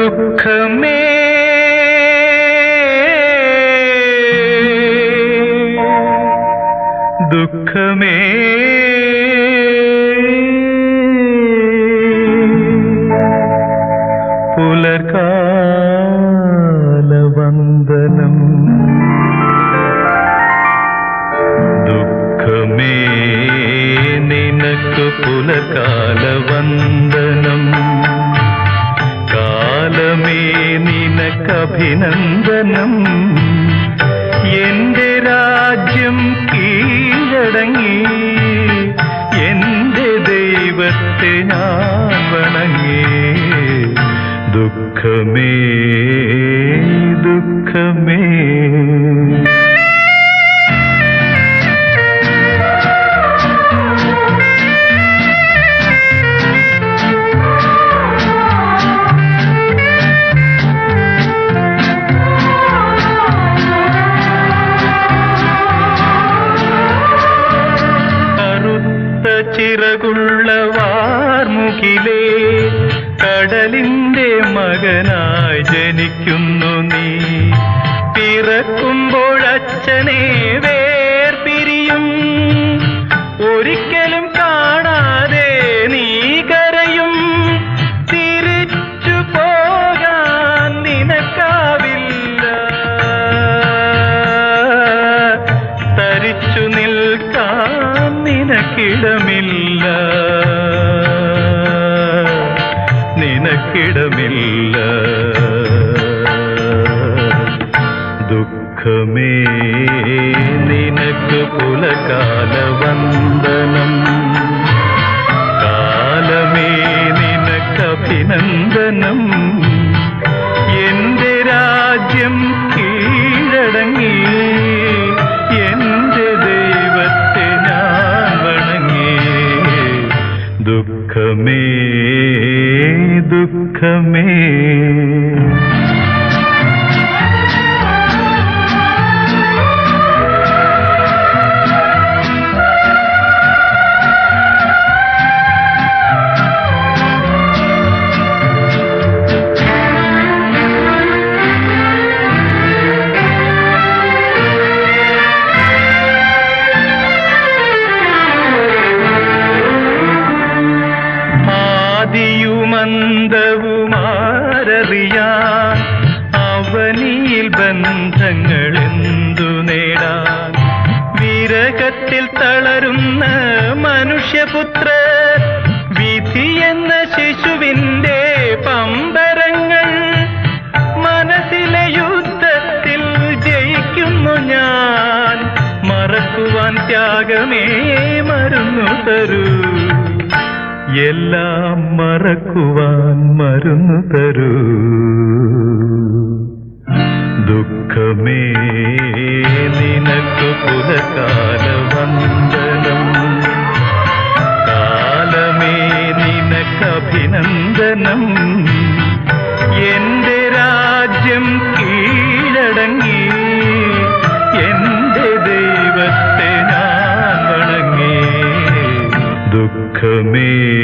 ദുഃഖമേ. ദുഃഖമേ. പുലർകാലവന്ദനം. ദുഃഖമേ നിനക്ക് പുലർകാലവന്ദനം. നിനക്കഭിനന്ദനം. എന്റെ രാജ്യം കീഴടങ്ങി. ചിറകുള്ള വാർമുകിലേ കടലിന്റെ മകനായി ജനിക്കുന്നു നീ. നിനക്കിടമില്ല ദുഃഖമേ നിനക്ക് പുലകാലവന്ദനം. കാലമേ നിനക്കഭിനന്ദനം. എന്റെ രാജ്യം കീഴടങ്ങി. എന്റെ ദൈവത്തെ ഞാൻ വണങ്ങി. ദുഃഖമേ ദുഃഖമേ ആദിയുമന്തവുമാരറിയാൻ അവനിയിൽ ബന്ധങ്ങൾ എന്തു നേടാൻ? വിരകത്തിൽ തളരുന്ന മനുഷ്യപുത്ര വിധി എന്ന ശിശുവിന്റെ പമ്പരങ്ങൾ മനസ്സിലെ യുദ്ധത്തിൽ ജയിക്കുന്നു ഞാൻ. മറക്കുവാൻ ത്യാഗമേ മരുന്നു തരൂ. എല്ലാം മറക്കുവാൻ മരുന്നു തരൂ. ദുഃഖമേ നിനക്ക് പുലകാലവന്ദനം. കാലമേ നിനക്ക് അഭിനന്ദനം എന്റെ രാജ്യം കീഴടങ്ങി. എന്റെ ദൈവത്തെ ഞാൻ വണങ്ങി. ദുഃഖമേ